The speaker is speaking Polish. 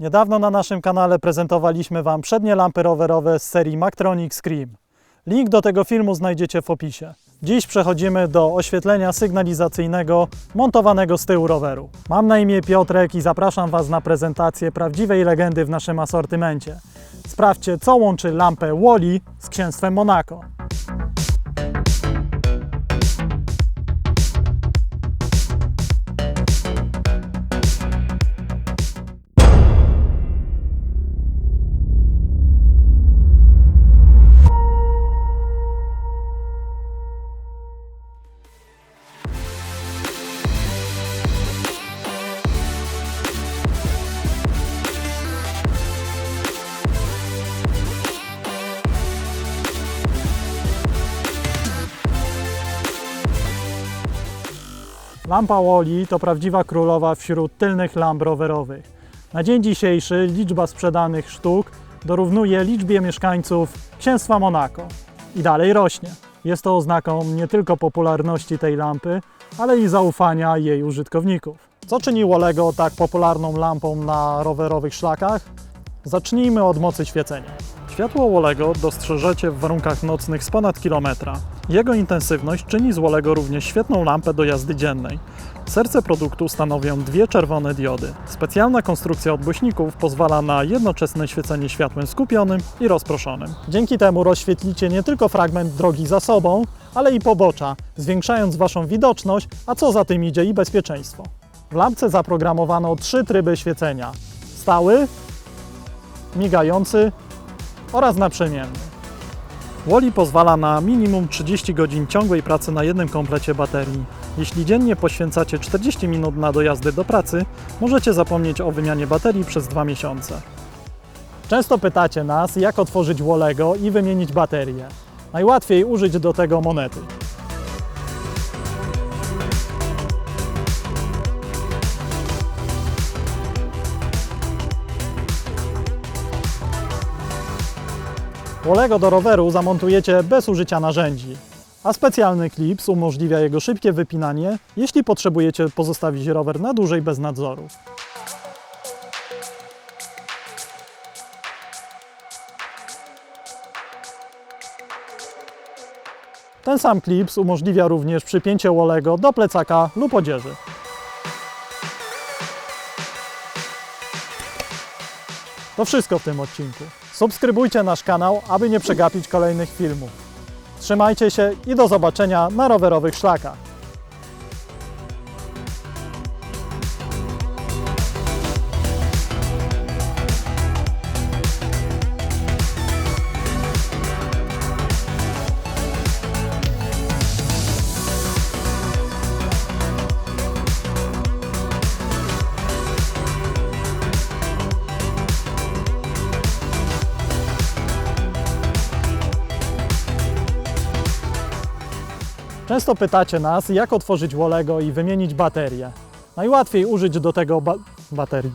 Niedawno na naszym kanale prezentowaliśmy Wam przednie lampy rowerowe z serii Mactronic Scream. Link do tego filmu znajdziecie w opisie. Dziś przechodzimy do oświetlenia sygnalizacyjnego montowanego z tyłu roweru. Mam na imię Piotrek i zapraszam Was na prezentację prawdziwej legendy w naszym asortymencie. Sprawdźcie, co łączy lampę Wally z księstwem Monaco. Lampa Wally to prawdziwa królowa wśród tylnych lamp rowerowych. Na dzień dzisiejszy liczba sprzedanych sztuk dorównuje liczbie mieszkańców księstwa Monako i dalej rośnie. Jest to oznaką nie tylko popularności tej lampy, ale i zaufania jej użytkowników. Co czyni Wallego tak popularną lampą na rowerowych szlakach? Zacznijmy od mocy świecenia. Światło Wallego dostrzeżecie w warunkach nocnych z ponad kilometra. Jego intensywność czyni z Wallego również świetną lampę do jazdy dziennej. Serce produktu stanowią dwie czerwone diody. Specjalna konstrukcja odgłośników pozwala na jednoczesne świecenie światłem skupionym i rozproszonym. Dzięki temu rozświetlicie nie tylko fragment drogi za sobą, ale i pobocza, zwiększając Waszą widoczność, a co za tym idzie i bezpieczeństwo. W lampce zaprogramowano trzy tryby świecenia. Stały, migający oraz naprzemienny. Woli pozwala na minimum 30 godzin ciągłej pracy na jednym komplecie baterii. Jeśli dziennie poświęcacie 40 minut na dojazdy do pracy, możecie zapomnieć o wymianie baterii przez dwa miesiące. Często pytacie nas, jak otworzyć Wolego i wymienić baterię. Najłatwiej użyć do tego monety. Wolego do roweru zamontujecie bez użycia narzędzi, a specjalny klips umożliwia jego szybkie wypinanie, jeśli potrzebujecie pozostawić rower na dłużej bez nadzoru. Ten sam klips umożliwia również przypięcie Wolego do plecaka lub odzieży. To wszystko w tym odcinku. Subskrybujcie nasz kanał, aby nie przegapić kolejnych filmów. Trzymajcie się i do zobaczenia na rowerowych szlakach. Często pytacie nas, jak otworzyć Wolego i wymienić baterię. Najłatwiej użyć do tego ba- baterii.